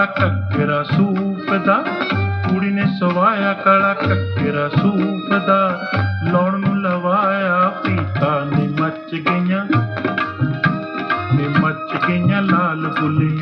ਕਾਲਾ ਕੱਕਰਾ ਸੂਪ ਦਾ। ਕੁੜੀ ਨੇ ਸਵਾਇਆ ਕਾਲਾ ਕੱਕਰਾ ਸੂਪ ਦਾ। ਲਾਉਣ ਨੂੰ ਲਵਾਇਆ ਪੀਤਾ ਨੇ ਮੱਚ ਗਈਆਂ। ਨੇ ਮੱਚ ਗਈਆਂ ਲਾਲ ਗੁੱਲੀਆਂ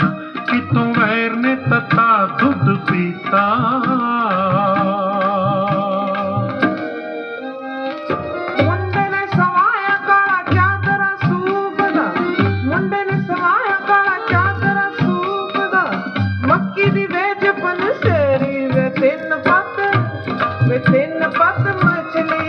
ਤਿੰਨ ਪੱਤ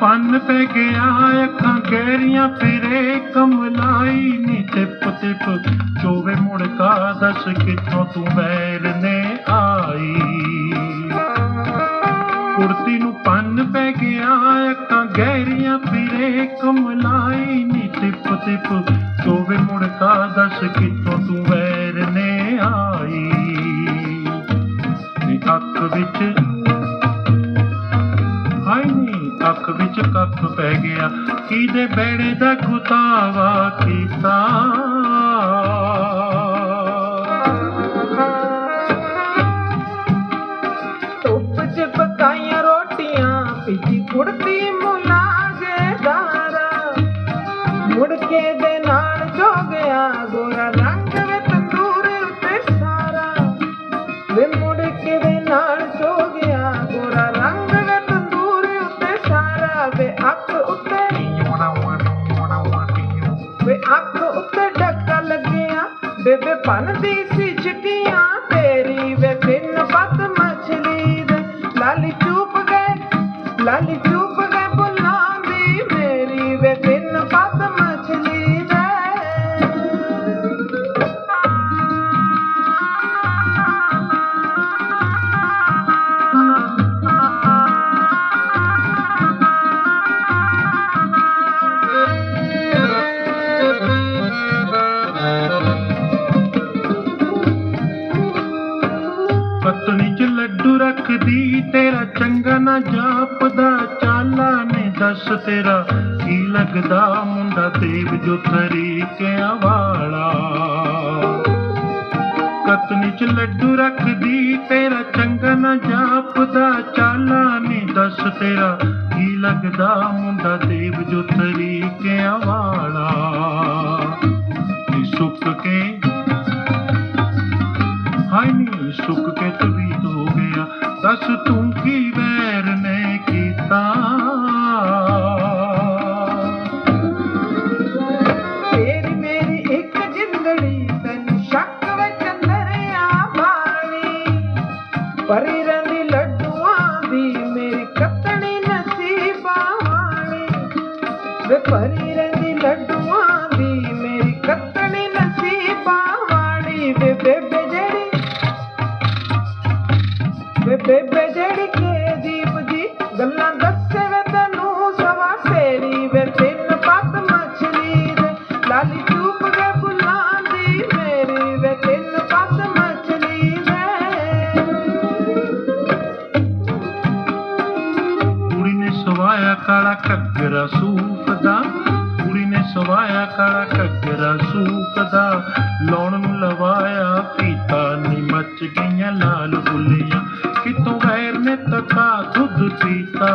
ਕੁੜਤੀ ਨੂੰ ਪੰਨ ਪੈ ਗਿਆ, ਅੱਖਾਂ ਗਹਿਰੀਆਂ ਫਿਰੇ, ਕਮਲਾਈ ਨੀ ਟਿਪ ਟਿਪ ਚੋਵੇ ਮੁੜਕਾ ਦੱਸ ਕਿੱਥੋਂ ਤੂੰ ਵੈਰ ਨੇ ਆਈ। ਕੁੜਤੀ ਨੂੰ ਪੰਨ ਪੈ ਗਿਆ, ਅੱਖਾਂ ਗਹਿਰੀਆਂ ਫਿਰੇ, ਕਮਲਾਈ ਨੀ ਟਿਪ ਟਿਪ ਚੋਵੇ ਮੁੜਕਾ ਦੱਸ ਕਿੱਥੋਂ ਤੂੰ ਵੈਰ ਨੇ ਆਈ। ਨੀ ਅੱਖ ਵਿੱਚ ਅੱਖ ਵਿੱਚ ਕੱਖ ਪੈ ਗਿਆ। ਕਿਹਦੇ ਬੈੜੇ ਦਾ ਗੁਤਾਵਾ ਕੀਤਾ। ਧੁੱਪ ਚ ਪਕਾਈਆਂ ਰੋਟੀਆਂ ਪਿੱਛੀ ਕੁੜਤੀ ਮੁਲਾਜ਼ੇਦਾਰਾ ਵੇ ਅੱਖ ਉੱਤੇ ਡੱਕਾ ਲੱਗਿਆ, ਬੇਬੇ ਭੰਨਦੀ ਸੀ ਚਿੱਟੀਆਂ ਤੇਰੀ ਵੇ ਤਿੰਨ ਪੱਤ ਮਛਲੀ ਦੇ। ਲਾਲੀ ਚੂਪ ਗਏ, ਲਾਲੀ ਚੂਪ ਨਾ ਜਾਪਦਾ, ਚਾਲਾ ਨੇ ਦੱਸ ਤੇਰਾ। ਕੀ ਲੱਗਦਾ ਮੁੰਡਾ ਦੇਵ ਜੋ ਤਰੀਕਿਆਂ ਵਾਲਾ? ਕਤਨੀ ਚ ਲੱਡੂ ਰੱਖਦੀ, ਤੇਰਾ ਚੰਗਾ ਨਾ ਜਾਪਦਾ, ਚਾਲਾ ਨੇ ਦੱਸ ਤੇਰਾ। ਕੀ ਲੱਗਦਾ ਮੁੰਡਾ ਦੇਵ ਜੋ ਤਰੀਕਿਆਂ ਵਾਲਾ? ਨੀ ਸੁੱਕ ਕੇ, ਹਾਏ ਨੀ ਸੁੱਕ ਕੇ ਤਵੀਤ ਹੋ ਗਿਆ। ਦੱਸ ਤੂੰ ਵੇ ਪਰੀ ਰੰਦੀ ਲੱਡੂਆਂ ਦੀ ਮੇਰੀ ਕੱਤਣੀ ਨਸੀਬਾਂ ਵਾਲੀ ਵੇ ਬੇਬੇ ਜਿਹੜੀ ਵੇ ਬੇਬੇ ਜਿਹੜੀ ਕੇ ਦੀਪ ਜੀ, ਗੱਲਾਂ ਦੱਸੇ ਵੇ ਤੈਨੂੰ ਸਵਾ ਸੇਰੀ ਵੇ ਤਿੰਨ ਪੱਤ ਮਛਲੀ ਦੇ ਲਾਲੀ ਚੂਪ ਕੇ ਬੁਲਾਉਂਦੀ ਮੇਰੀ ਵੇ ਤਿੰਨ ਪੱਤ ਮਛਲੀ ਦੇ ਕੁੜੀ ਨੇ ਸਵਾਇਆ ਕਾਲਾ ਘੱਗਰਾ ਸੂਫ ਦਾ ਕੁੜੀ ਨੇ ਸਵਾਇਆ ਕਾਲਾ ਘੱਗਰਾ ਸੂਫ ਦਾ। ਲਾਉਣ ਨੂੰ ਲਵਾਇਆ ਪੀਤਾ ਨੀ ਮੱਚ ਗਈਆਂ ਲਾਲ ਗੁੱਲੀਆਂ ਕਿਤੋਂ ਵੈਰ ਨੇ ਤਤਾ ਦੁੱਧ ਪੀਤਾ